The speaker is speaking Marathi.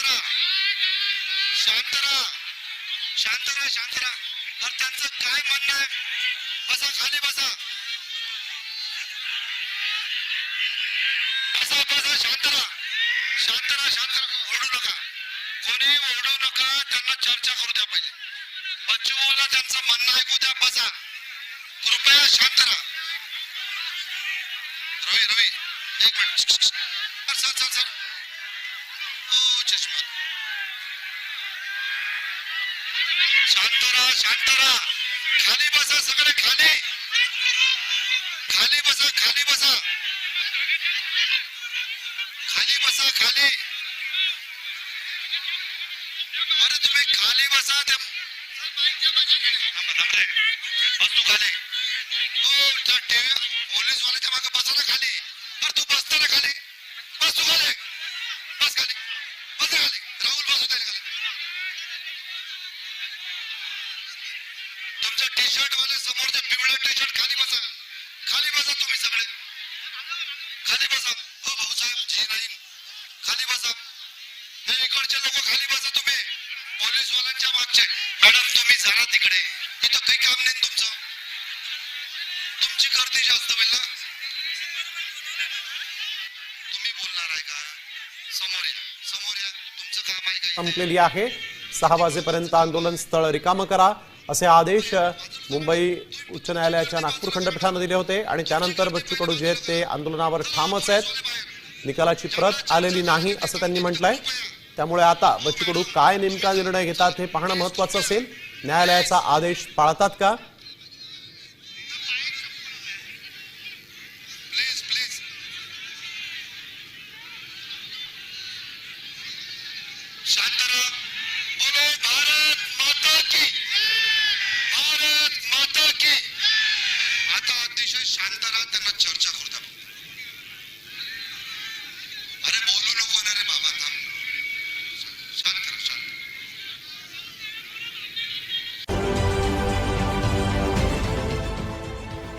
शांतरा. शांतरा. शांतरा शांतरा. राहा त्यांचं काय म्हणणं आहे? बसा खाली बसा. बसा बसा शांतरा. शांतरा शांतरा. राहा ओरडू नका. कोणी ओरडू नका. त्यांना चर्चा करू द्या पाहिजे बच्चूला त्यांचं म्हणणं ऐकू द्या. बसा. कृपया शांतरा. रवी रवी. एक minute. Sir sir sir sir शांत राहा शांत राहा खाली बसा सगळे खाली. खाली बसा खाली बसा. खाली बसा खाली. अरे तुम्ही खाली बसा ते तू खाली. तू त्या टीव्ही पोलीस वाल्याच्या मागे बसा ना खाली. अरे तू बसता ना खाली बस तू खाली बस खाली बस ना खाली राहुल बसू दे खाली तुमच्या टी शर्ट वाले समोरचे पिवळा टी शर्ट खाली बसा. खाली बसा तुम्ही सगळे. खाली बसा. हो भाऊसाहेब जी नाही. खाली बसा. हे इकडचे लोक खाली बसा तुम्ही. पोलीस वाल्यांच्या मागचे. मॅडम तुम्ही जरा तिकडे. इथं काही काम नाही तुमचं? तुमची गर्दी जास्त होईल ना? तुम्ही बोलणार आहे का? समोर या. समोर या. तुमचं काम आहे का संपलेली आहे. सहा वाजेपर्यंत आंदोलन स्थळ रिकामं करा असे आदेश मुंबई उच्च न्यायालयाच्या नागपूर खंडपीठानं दिले होते. आणि त्यानंतर बच्चू कडू जे आहेत ते आंदोलनावर ठामच आहेत. निकालाची प्रत आलेली नाही असं त्यांनी म्हटलंय. त्यामुळे आता बच्चू कडू काय नेमका निर्णय घेतात हे पाहणं महत्वाचं असेल. न्यायालयाचा आदेश पाळतात का? शांत रहा बोलो भारत माता की भारत माता की आता अतिशय